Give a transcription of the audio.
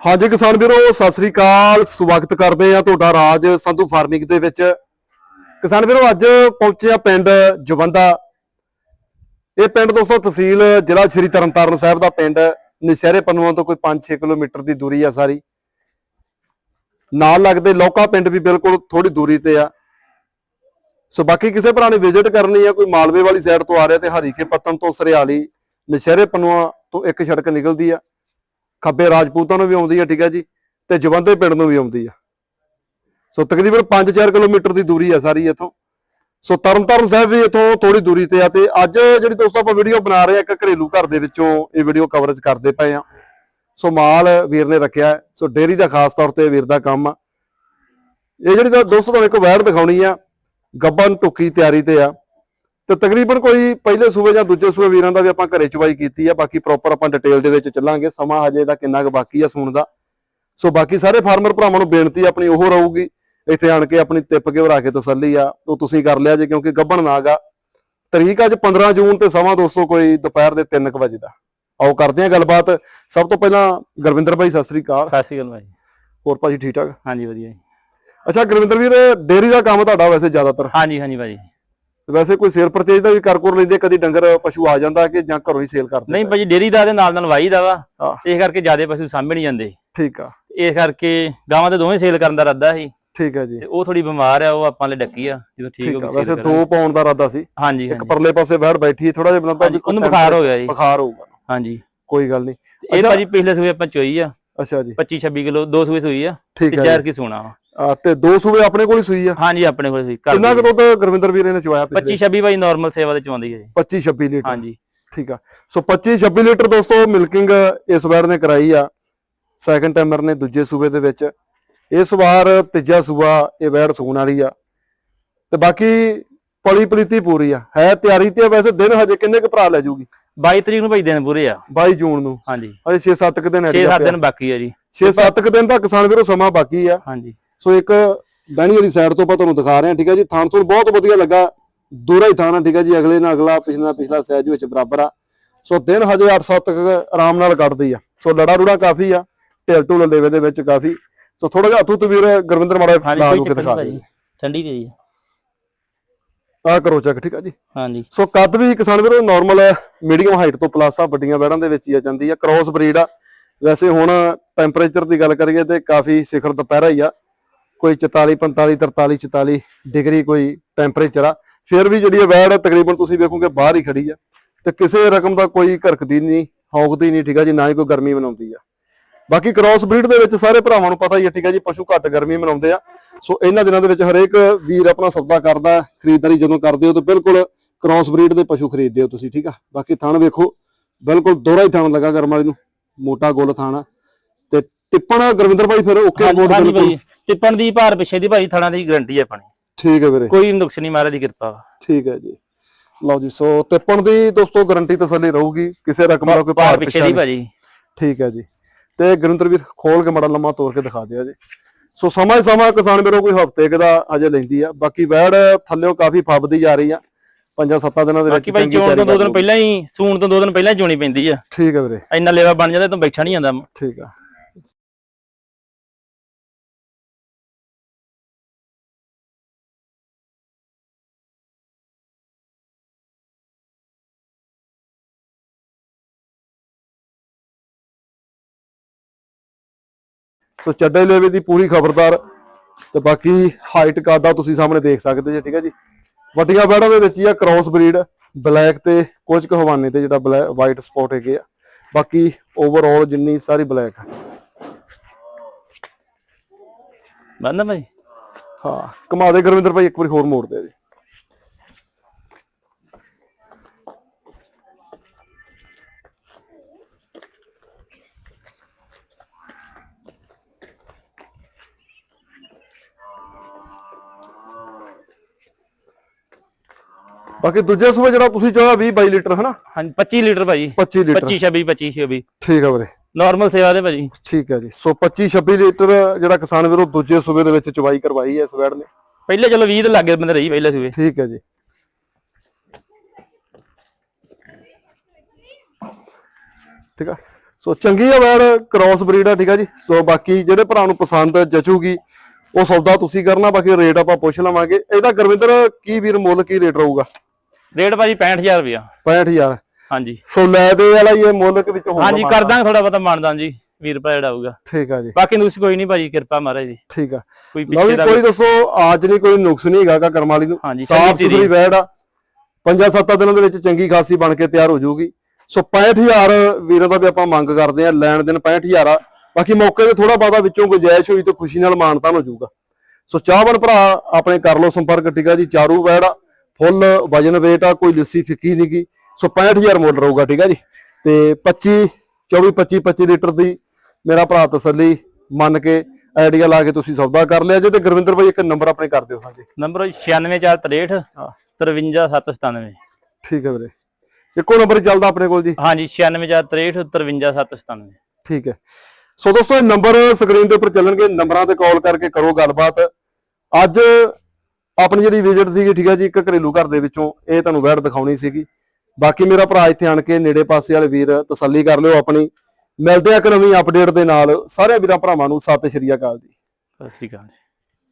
ਹਾਂਜੀ ਕਿਸਾਨ ਵੀਰੋ, ਸਤਿ ਸ੍ਰੀ ਅਕਾਲ। ਸਵਾਗਤ ਕਰਦੇ ਆ ਤੁਹਾਡਾ ਰਾਜ ਸੰਧੂ ਫਾਰਮਿੰਗ ਦੇ ਵਿੱਚ। ਕਿਸਾਨ ਵੀਰੋ, ਅੱਜ ਪਹੁੰਚੇ ਆ ਪਿੰਡ ਜਵੰਦਾ। ਇਹ ਪਿੰਡ ਦੋਸਤੋ, ਤਹਿਸੀਲ ਜ਼ਿਲ੍ਹਾ ਸ਼੍ਰੀ ਤਰਨਤਾਰਨ ਸਾਹਿਬ ਦਾ ਪਿੰਡ। ਨਸ਼ਹਿਰੇ ਪੰਨੂਆਂ ਤੋਂ ਕੋਈ 5-6 ਕਿਲੋਮੀਟਰ ਦੀ ਦੂਰੀ ਆ ਸਾਰੀ। ਨਾਲ ਲੱਗਦੇ ਲੋਕਾ ਪਿੰਡ ਵੀ ਬਿਲਕੁਲ ਥੋੜੀ ਦੂਰੀ ਤੇ ਆ। ਸੋ ਬਾਕੀ ਕਿਸੇ ਭਰਾ ਨੇ ਵਿਜ਼ਿਟ ਕਰਨੀ ਆ, ਕੋਈ ਮਾਲਵੇ ਵਾਲੀ ਸਾਈਡ ਤੋਂ ਆ ਰਿਹਾ ਤੇ ਹਰੀਕੇ ਪੱਤਨ ਤੋਂ ਸਰਿਆਲੀ, ਨਸ਼ਹਿਰੇ ਪੰਨੂਆਂ ਤੋਂ ਇੱਕ ਸੜਕ ਨਿਕਲਦੀ ਆ। ਖੱਬੇ ਰਾਜਪੂਤਾਂ ਨੂੰ ਵੀ ਆਉਂਦੀ ਆ, ਠੀਕ ਹੈ ਜੀ, ਤੇ ਜਵੰਦੇ ਪਿੰਡ ਨੂੰ ਵੀ ਆਉਂਦੀ ਆ। ਸੋ ਤਕਰੀਬਨ 5-4 ਕਿਲੋਮੀਟਰ ਦੀ ਦੂਰੀ ਆ ਸਾਰੀ ਇੱਥੋਂ। ਸੋ ਤਰਨਤਾਰਨ ਸਾਹਿਬ ਵੀ ਇੱਥੋਂ ਥੋੜੀ ਦੂਰੀ ਤੇ ਆ ਤੇ ਅੱਜ ਜਿਹੜੀ ਦੋਸਤੋ ਆਪਾਂ ਵੀਡੀਓ ਬਣਾ ਰਹੇ ਆ, ਇੱਕ ਘਰੇਲੂ ਘਰ ਦੇ ਵਿੱਚੋਂ ਇਹ ਵੀਡੀਓ ਕਵਰੇਜ ਕਰਦੇ ਪਏ ਆ। ਸੋ ਮਾਲ ਵੀਰ ਨੇ ਰੱਖਿਆ ਸੋ ਡੇਅਰੀ ਦਾ ਖਾਸ ਤੌਰ ਤੇ ਵੀਰ ਦਾ ਕੰਮ ਆ। ਇਹ ਜਿਹੜੀ ਦੋਸਤੋ ਤੁਹਾਨੂੰ ਇੱਕ ਵੈੜ ਦਿਖਾਉਣੀ ਆ, ਗੱਬਨ ਟੁੱਕੀ ਤਿਆਰੀ ਤੇ ਆ। ਤੇ ਤਕਰੀਬਨ ਕੋਈ ਪਹਿਲੇ ਸੂਬੇ ਜਾਂ ਦੂਜੇ ਸੂਬੇ ਵੀਰਾਂ ਦਾ ਵੀ ਆਪਾਂ ਘਰੇ ਚਵਾਈ ਕੀਤੀ ਆ ਬਾਕੀ ਪ੍ਰੋਪਰ ਆਪਾਂ ਡਿਟੇਲ ਦੇ ਵਿੱਚ ਚੱਲਾਂਗੇ ਸਮਾਂ ਹਜੇ ਦਾ ਕਿੰਨਾ ਕੁ ਬਾਕੀ ਆ ਸੂਣ ਦਾ। ਸੋ ਬਾਕੀ ਸਾਰੇ ਫਾਰਮਰ ਭਰਾਵਾਂ ਨੂੰ ਬੇਨਤੀ ਆਪਣੀ ਉਹ ਰਹੂਗੀ ਇੱਥੇ ਆਣ ਕੇ ਆਪਣੀ ਟਿੱਪ ਕੇ ਭਰਾ ਕੇ ਤਸੱਲੀ ਆ ਉਹ ਤੁਸੀਂ ਕਰ ਲਿਆ ਜੇ ਕਿਉਂਕਿ ਗੱਬਣ ਨਾਗ ਤਰੀਕ ਅੱਜ 15 ਜੂਨ ਤੇ ਸਮਾਂ ਦੋਸਤੋ ਕੋਈ ਦੁਪਹਿਰ ਦੇ 3 ਵਜੇ ਦਾ। ਆਓ ਕਰਦੇ ਆ ਗੱਲਬਾਤ। ਸਭ ਤੋਂ ਪਹਿਲਾਂ ਗੁਰਵਿੰਦਰ ਭਾਈ ਸਤਿ ਸ੍ਰੀ ਅਕਾਲ। ਸਤਿ ਸ਼੍ਰੀ ਅਕਾਲ ਭਾਈ। ਹੋਰ ਭਾਜੀ ਠੀਕ ਠਾਕ? ਹਾਂਜੀ ਵਧੀਆ ਜੀ। ਅੱਛਾ ਗੁਰਵਿੰਦਰ ਵੀਰ ਡੇਅਰੀ ਦਾ ਕੰਮ ਤੁਹਾਡਾ ਵੈਸੇ ਜ਼ਿਆਦਾਤਰ? ਹਾਂਜੀ ਹਾਂਜੀ ਭਾਜੀ। ਵੈਸੇ ਕੋਈ ਸੇਲ ਪਰਚੇਜ ਦਾ ਵੀ ਕਰ ਕਰ ਲੈਂਦੇ ਕਦੀ ਡੰਗਰ ਪਸ਼ੂ ਆ ਜਾਂਦਾ ਕਿ ਜਾਂ ਘਰੋਂ ਹੀ ਸੇਲ ਕਰਦੇ ਨਹੀਂ ਭਾਜੀ ਡੇਰੀ ਦਾ ਦੇ ਨਾਲ ਨਾਲ ਵਾਈ ਦਾ ਵਾ। ਇਸ ਕਰਕੇ ਜਿਆਦੇ ਪਸ਼ੂ ਸਾਂਭੇ ਨਹੀਂ ਜਾਂਦੇ। ਠੀਕ ਆ। ਇਸ ਕਰਕੇ ਗਾਵਾਂ ਤੇ ਦੋਵੇਂ ਸੇਲ ਕਰਨ ਦਾ ਰੱਦਾ ਸੀ। ਠੀਕ ਹੈ ਜੀ। ਤੇ ਉਹ ਥੋੜੀ ਬਿਮਾਰ ਆ ਉਹ ਆਪਾਂ ਲਈ ਡੱਕੀ ਆ ਜਦੋਂ ਠੀਕ ਹੋ ਵੈਸੇ ਗਈ ਦੋ ਪਾਉਣ ਦਾ ਇਰਾਦਾ ਸੀ। ਹਾਂਜੀ ਇੱਕ ਪਰਲੇ ਪਾਸੇ ਬੈਠ ਬੈਠੀ ਥੋੜਾ ਜਿਹਾ ਹਾਂਜੀ, ਉਹਨੂੰ ਬੁਖਾਰ ਹੋ ਗਿਆ ਜੀ। ਬੁਖਾਰ ਹੋਊਗਾ ਹਾਂਜੀ। ਕੋਈ ਗੱਲ ਨਹੀਂ। ਤੇ ਇਹ। ਭਾਜੀ ਪਿਛਲੇ ਸੂਏ ਆਪਾਂ ਚੋਈ ਆ। ਅੱਛਾ ਜੀ। 25 26 ਕਿਲੋ ਦੋ ਸੂਏ ਸੂਈ ਆ। ਤੇ ਜੀ। ਕੀ ਸੋਣਾ ਤੇ ਦੋ ਸੂਬੇ ਆਪਣੇ ਕੋਲ ਹੀ ਸੂਈ ਆ। ਹਾਂਜੀ ਆਪਣੇ ਕੋਲ ਸੀ ਘਰ ਕਿੰਨਾ ਕੁ। ਦੁੱਧ ਗੁਰਵਿੰਦਰ ਵੀਰੇ ਨੇ ਚਵਾਇਆ 25 26 ਭਾਈ ਨਾਰਮਲ ਸੇਵਾ ਦੇ ਚਵਾਉਂਦੀ ਹੈ ਜੀ। 25 26 ਲੀਟਰ। ਹਾਂਜੀ। ਠੀਕ ਆ। ਸੋ 25 26 ਲੀਟਰ ਦੋਸਤੋ ਮਿਲਕਿੰਗ ਇਸ ਵਾਰ ਨੇ ਕਰਾਈ ਆ। ਸੈਕੰਡ ਟਾਈਮਰ ਨੇ ਦੂਜੇ ਸੂਬੇ ਦੇ ਵਿੱਚ। ਇਸ ਵਾਰ ਤੀਜਾ ਸੂਬਾ ਇਹ ਵੈੜ ਸੂਣ ਵਾਲੀ ਆ। ਤੇ ਬਾਕੀ ਪਲੀ ਪਲੀਤੀ ਪੂਰੀ ਆ। ਹੈ ਤਿਆਰੀ ਤੇ ਵੈਸੇ ਦਿਨ ਹਜੇ ਕਿੰਨੇ ਕੁ ਭਰਾ ਲੈ ਜੂਗੀ? 22 ਤਰੀਕ ਨੂੰ ਭਾਈ ਦਿਨ ਪੂਰੇ ਆ। 22 ਜੂਨ ਨੂੰ। ਹਾਂਜੀ। ਅਜੇ 6-7 ਕੁ ਦਿਨ 6-7 ਦਿਨ ਬਾਕੀ ਆ ਜੀ। 6-7 ਕੁ ਦਿਨ ਦਾ ਕਿਸਾਨ ਵੀਰੋ ਸਮਾਂ ਬਾਕੀ ਆ। ਹਾਂਜੀ। ਸੋ ਇੱਕ ਬਹਿਣੀ ਵਾਲੀ ਸਾਈਡ ਤੋਂ ਆਪਾਂ ਤੁਹਾਨੂੰ ਦਿਖਾ ਰਹੇ ਹਾਂ ਠੀਕ ਹੈ ਜੀ? ਥਾਣ ਤੋਂ ਬਹੁਤ ਵਧੀਆ ਲੱਗਾ। ਦੂਰਾ ਹੀ ਥਾਣਾ ਠੀਕ ਹੈ ਜੀ? ਅਗਲੇ ਨਾਲ ਅਗਲਾ ਪਿਛਲਾ ਨਾਲ ਪਿਛਲਾ ਸਹਿਜ ਵਿੱਚ ਬਰਾਬਰ ਆ। ਸੋ ਦਿਨ ਹਜੇ 8-7 ਤੱਕ ਆਰਾਮ ਨਾਲ ਕੱਢਦੀ ਆ। ਸੋ ਲੜਾ ਰੂੜਾ ਕਾਫੀ ਆ ਢਿਲ ਢੁਲ ਲੇਵੇ ਦੇ ਵਿੱਚ ਕਾਫੀ। ਸੋ ਥੋੜਾ ਜਿਹਾ ਹੱਥੂ ਤਵੀਰ ਗੁਰਵਿੰਦਰ ਮਾੜਾ ਲਾ ਕੇ। ਦਿਖਾ ਦੇ ਠੰਡੀ ਤੇ ਜੀ ਆ ਕਰੋ ਚੈੱਕ ਠੀਕ ਆ ਜੀ? ਹਾਂਜੀ। ਸੋ ਕੱਦ ਵੀ ਕਿਸਾਨ ਵੀਰੋ ਨਾਰਮਲ ਮੀਡੀਅਮ ਹਾਈਟ ਤੋਂ ਪਲੱਸ ਆ ਵੱਡੀਆਂ ਬੈੜਾਂ ਦੇ ਵਿੱਚ ਹੀ ਆ ਜਾਂਦੀ ਆ। ਕ੍ਰੋਸ ਬਰੀਡ ਆ। ਵੈਸੇ ਹੁਣ ਟੈਂਪਰੇਚਰ ਦੀ ਗੱਲ ਕਰੀਏ ਤੇ ਕਾਫੀ ਸਿਖਰ ਦੁਪਹਿਰਾ ਹੀ ਆ। ਕੋਈ 44 45 43 44 ਡਿਗਰੀ ਕੋਈ ਟੈਂਪਰੇਚਰ ਆ। ਫਿਰ ਵੀ ਜਿਹੜੀ ਵੈੜ ਤਕਰੀਬਨ ਤੁਸੀਂ ਵੇਖੋਗੇ ਬਾਹਰ ਹੀ ਖੜੀ ਆ। ਤੇ ਕਿਸੇ ਰਕਮ ਦਾ ਕੋਈ ਘਰਕਦੀ ਨਹੀਂ ਹੌਕਦੀ ਨਹੀਂ ਠੀਕ ਆ ਜੀ ਨਾ ਹੀ ਕੋਈ ਗਰਮੀ ਮਨਾਉਂਦੀ ਆ। ਬਾਕੀ ਕ੍ਰੋਸ ਬਰੀਡ ਦੇ ਵਿੱਚ ਸਾਰੇ ਭਰਾਵਾਂ ਨੂੰ ਪਤਾ ਹੀ ਆ ਠੀਕ ਆ ਜੀ ਪਸ਼ੂ ਘੱਟ ਗਰਮੀ ਮਨਾਉਂਦੇ ਆ। ਸੋ ਇਹਨਾਂ ਦਿਨਾਂ ਦੇ ਵਿੱਚ ਹਰੇਕ ਵੀਰ ਆਪਣਾ ਸੌਦਾ ਕਰਦਾ ਹੈ, ਖਰੀਦਦਾਰੀ ਜਦੋਂ ਕਰਦੇ ਹੋ ਤਾਂ ਬਿਲਕੁਲ ਕ੍ਰੋਸ ਬਰੀਡ ਦੇ ਪਸ਼ੂ ਖਰੀਦਦੇ ਹੋ ਤੁਸੀਂ ਠੀਕ ਆ। ਬਾਕੀ ਥਣ ਵੇਖੋ ਬਿਲਕੁਲ ਦੋਹਰਾ ਹੀ ਥਣ ਲੱਗਾ ਕਰਮ ਵਾਲੀ ਨੂੰ ਮੋਟਾ ਗੋਲ ਥਣ ਤੇ ਟਿੱਪਣ ਗੁਰਵਿੰਦਰ ਭਾਈ ਫਿਰ ਓਕੇ ਬੋਰਡ ਬਿਲਕੁਲ ਟਿੱਪਣ ਦੀ ਭਾਰ ਪਿੱਛੇ ਦੀ ਭਾਈ ਥਣਾ ਦੀ ਗਾਰੰਟੀ ਹੈ ਆਪਣੀ। ਠੀਕ ਹੈ ਵੀਰੇ। ਕੋਈ ਨੁਕਸ ਨਹੀਂ ਮਹਾਰਾਜ ਦੀ ਕਿਰਪਾ ਵਾ। ਠੀਕ ਹੈ ਜੀ। ਲਓ ਜੀ ਸੋ ਟਿੱਪਣ ਦੀ ਦੋਸਤੋ ਗਾਰੰਟੀ ਤਸੱਲੀ ਰਹੂਗੀ ਕਿਸੇ ਰਕਮ ਦਾ ਕੋਈ ਭਾਰ ਪਿੱਛੇ ਦੀ ਨਹੀਂ। ਭਾਜੀ। ਠੀਕ ਹੈ ਜੀ। ਤੇ ਗੁਰਿੰਦਰ ਵੀਰ ਖੋਲ ਕੇ ਮੜਾ ਲੰਮਾ ਤੋੜ ਕੇ ਦਿਖਾ ਦਿਓ ਜੀ। ਸੋ ਸਮਾਂ ਹੀ ਸਮਾਂ ਕਿਸਾਨ ਵੀਰੋ ਕੋਈ ਹਫ਼ਤੇ ਕੁ ਦਾ ਅਜੇ ਲੈਂਦੀ ਆ। ਬਾਕੀ ਵੈੜ ਥੱਲਿਓ ਕਾਫੀ ਫੱਬਦੀ ਜਾ ਰਹੀ ਆ। ਪੰਜਾਂ ਸੱਤਾਂ ਦਿਨਾਂ ਦੇ ਵਿੱਚ ਬਾਕੀ ਭਾਈ ਚੰਗੀ ਚੋਣ ਤੋਂ ਤਿਆਰੀ ਦੋ ਕਰ ਦਿਨ। ਪਹਿਲਾਂ ਹੀ ਸੂਣ ਤੋਂ ਦੋ ਦਿਨ ਪਹਿਲਾਂ ਹੀ ਚੋਣੀ ਪੈਂਦੀ ਆ। ਠੀਕ ਹੈ ਵੀਰੇ। ਇੰਨਾ ਲੇਵਾ ਬਣ ਜਾਂਦਾ ਤੂੰ ਬੈਠਾ ਨਹੀਂ ਜਾਂਦਾ। ਠੀਕ ਆ। ਸੋ ਚੱਡੇ ਲੇਵੇ ਦੀ ਪੂਰੀ ਖਬਰਦਾਰ ਤੇ ਬਾਕੀ ਹਾਈਟ ਕਾਦਾ ਤੁਸੀਂ ਸਾਹਮਣੇ ਦੇਖ ਸਕਦੇ ਜੀ ਠੀਕ ਹੈ ਜੀ। ਵੱਡੀਆਂ ਬੈੜਾਂ ਦੇ ਵਿੱਚ ਹੀ ਆ ਕ੍ਰਾਸ ਬਰੀਡ ਬਲੈਕ ਤੇ ਕੁਝ ਕੁ ਹਵਾਨੇ ਤੇ ਜਿਹੜਾ ਵਾਈਟ ਸਪੌਟ ਹੈਗੇ ਆ। ਬਾਕੀ ਓਵਰਆਲ ਜਿੰਨੀ ਸਾਰੀ ਬਲੈਕ ਆ। ਬੰਦਾ ਭਾਈ ਹਾਂ ਕਮਾ ਦੇ ਗੁਰਵਿੰਦਰ ਭਾਈ ਇੱਕ ਵਾਰੀ ਹੋਰ ਮੋੜ ਦੇ ਜੀ। ਬਾਕੀ ਦੂਜੇ ਸੂਬੇ ਜਿਹੜਾ ਤੁਸੀਂ ਚਾਹਿਆ 20 22 ਲੀਟਰ ਹਨਾ? ਹਾਂਜੀ 25 ਲੀਟਰ ਭਾਜੀ। 25 ਲੀਟਰ। 25 26 25 26 ਠੀਕ ਹੈ ਵੀਰੇ। ਨਾਰਮਲ ਸੇਵਾ ਦੇ ਭਾਜੀ। ਠੀਕ ਹੈ ਜੀ। ਸੋ 25 26 ਲੀਟਰ ਜਿਹੜਾ ਕਿਸਾਨ ਵੀਰੋ ਦੂਜੇ ਸੂਬੇ ਦੇ ਵਿੱਚ ਚਵਾਈ ਕਰਵਾਈ ਹੈ ਇਸ ਵੈੜ ਨੇ। ਪਹਿਲੇ ਚਲੋ 20 ਦੇ ਲੱਗੇ ਬੰਦੇ ਰਹੀ ਪਹਿਲੇ ਸੂਏ ਠੀਕ ਹੈ ਜੀ। ਠੀਕ ਆ। ਸੋ ਚੰਗੀ ਆ ਵੈੜ ਕ੍ਰਾਸ ਬਰੀਡ ਆ ਠੀਕ ਆ ਜੀ। ਸੋ ਬਾਕੀ ਜਿਹੜੇ ਭਰਾ ਨੂੰ ਪਸੰਦ ਜਚੂਗੀ ਉਹ ਸੌਦਾ ਤੁਸੀਂ ਕਰਨਾ ਬਾਕੀ ਰੇਟ ਆਪਾਂ ਪੁੱਛ ਲਵਾਂਗੇ। ਇਹਦਾ ਗੁਰਵਿੰਦਰ ਕੀ ਵੀਰ ਮੁੱਲ ਕੀ ਰੇਟ ਰਹੂਗਾ? ਰੇਟ ਭਾਜੀ 65000 ਰੁਪਇਆ। 65000 ਹਾਂਜੀ। ਸੋ ਲੈ ਦੇ ਵਾਲਾ ਇਹ ਮੁੱਲ ਕਿ ਵਿੱਚੋਂ ਹੋਊਗਾ ਹਾਂਜੀ ਕਰ ਦਾਂਗੇ ਥੋੜਾ ਬਹੁਤਾ ਮਾਨਦਾਨ ਜੀ ਵੀਰ ਭਰਾ ਜਿਹੜਾ ਆਊਗਾ ਠੀਕ ਆ ਜੀ। ਬਾਕੀ ਨੁਕਸ ਕੋਈ ਨਹੀਂ ਭਾਜੀ ਕਿਰਪਾ ਮਹਾਰਾਜ ਜੀ। ਠੀਕ ਆ। ਕੋਈ ਪਿੱਛੇ ਦਾ ਕੋਈ ਦੱਸੋ ਆਜ ਨਹੀਂ ਕੋਈ ਨੁਕਸ ਨਹੀਂ ਹੈਗਾ ਗਾ ਕਰਮ ਵਾਲੀ ਨੂੰ। ਸਾਫ਼ ਸੁਥਰੀ ਵੈੜ ਆ। ਪੰਜਾਂ ਸੱਤਾਂ ਦਿਨਾਂ ਦੇ ਵਿੱਚ ਚੰਗੀ ਖਾਸੀ ਬਣ ਕੇ ਤਿਆਰ ਹੋ ਜਾਊਗੀ। ਸੋ 65000 ਵੀਰਾਂ ਦਾ ਵੀ ਆਪਾਂ ਮੰਗ ਕਰਦੇ ਆ ਲੈਣ ਦੇਣ 65000 ਆ। ਬਾਕੀ ਮੌਕੇ ਤੇ ਥੋੜਾ ਬਾਦਾ ਵਿੱਚੋਂ ਗੁੰਜਾਇਸ਼ ਹੋਈ ਤਾਂ ਖੁਸ਼ੀ ਨਾਲ ਮਾਨਤਾਨ ਹੋ ਜਾਊਗਾ। ਸੋ ਚਾਹਵਨ ਭਰਾ ਆਪਣੇ ਕਰ ਲਓ ਸੰਪਰਕ ਠੀਕ ਆ ਜੀ ਚਾਰੂ ਵੈੜ ਆ। ਫੁੱਲ ਵਜਨ weight ਆ ਕੋਈ ਲਿੱਸੀ ਫਿੱਕੀ ਨਹੀਂਗੀ ਸੋ 65000 ਮੁੱਲ ਰਹੂਗਾ ਠੀਕ ਆ ਜੀ। ਤੇ 25 24 25 25 ਲੀਟਰ ਦੀ ਮੇਰਾ ਭਰਾ ਤਸੱਲੀ ਮੰਨ ਕੇ ਆਈਡੀਆ ਲਾ ਕੇ ਤੁਸੀਂ ਸੌਦਾ ਕਰ ਲਿਆ ਜੇ ਤੇ ਗੁਰਵਿੰਦਰ ਭਾਈ ਇੱਕ ਨੰਬਰ ਆਪਣੇ ਕਰ ਦਿਓ ਹਾਂਜੀ। ਨੰਬਰ 96463 53797 ਠੀਕ ਹੈ ਵੀਰੇ। ਇੱਕੋ ਨੰਬਰ ਚੱਲਦਾ ਆਪਣੇ ਕੋਲ ਜੀ। ਹਾਂਜੀ 96463 53797 ਠੀਕ ਹੈ। ਸੋ ਦੋਸਤੋ ਇਹ ਨੰਬਰ ਸਕਰੀਨ ਦੇ ਉੱਪਰ ਚੱਲਣਗੇ ਨੰਬਰਾਂ ਤੇ ਕਾਲ ਕਰਕੇ ਕਰੋ ਗੱਲਬਾਤ। ਅੱਜ ਆਪਣੀ ਜਿਹੜੀ ਵਿਜ਼ਿਟ ਸੀਗੀ, ਠੀਕ ਹੈ ਜੀ, ਇੱਕ ਘਰੇਲੂ ਘਰ ਦੇ ਵਿੱਚੋਂ ਇਹ ਤੁਹਾਨੂੰ ਵੈੜ ਦਿਖਾਉਣੀ ਸੀਗੀ। ਬਾਕੀ ਮੇਰਾ ਭਰਾ ਇੱਥੇ ਆਣ ਕੇ ਨੇੜੇ ਪਾਸੇ ਵਾਲੇ ਵੀਰ ਤਸੱਲੀ ਕਰ ਲਿਓ ਆਪਣੀ। ਮਿਲਦੇ ਆ ਇੱਕ ਨਵੀਂ ਅਪਡੇਟ ਦੇ ਨਾਲ। ਸਾਰੇ ਵੀਰਾਂ ਭਰਾਵਾਂ ਨੂੰ ਸਤਿ ਸ਼੍ਰੀ ਅਕਾਲ ਜੀ। ਸਤਿ ਸ਼੍ਰੀ ਅਕਾਲ ਜੀ।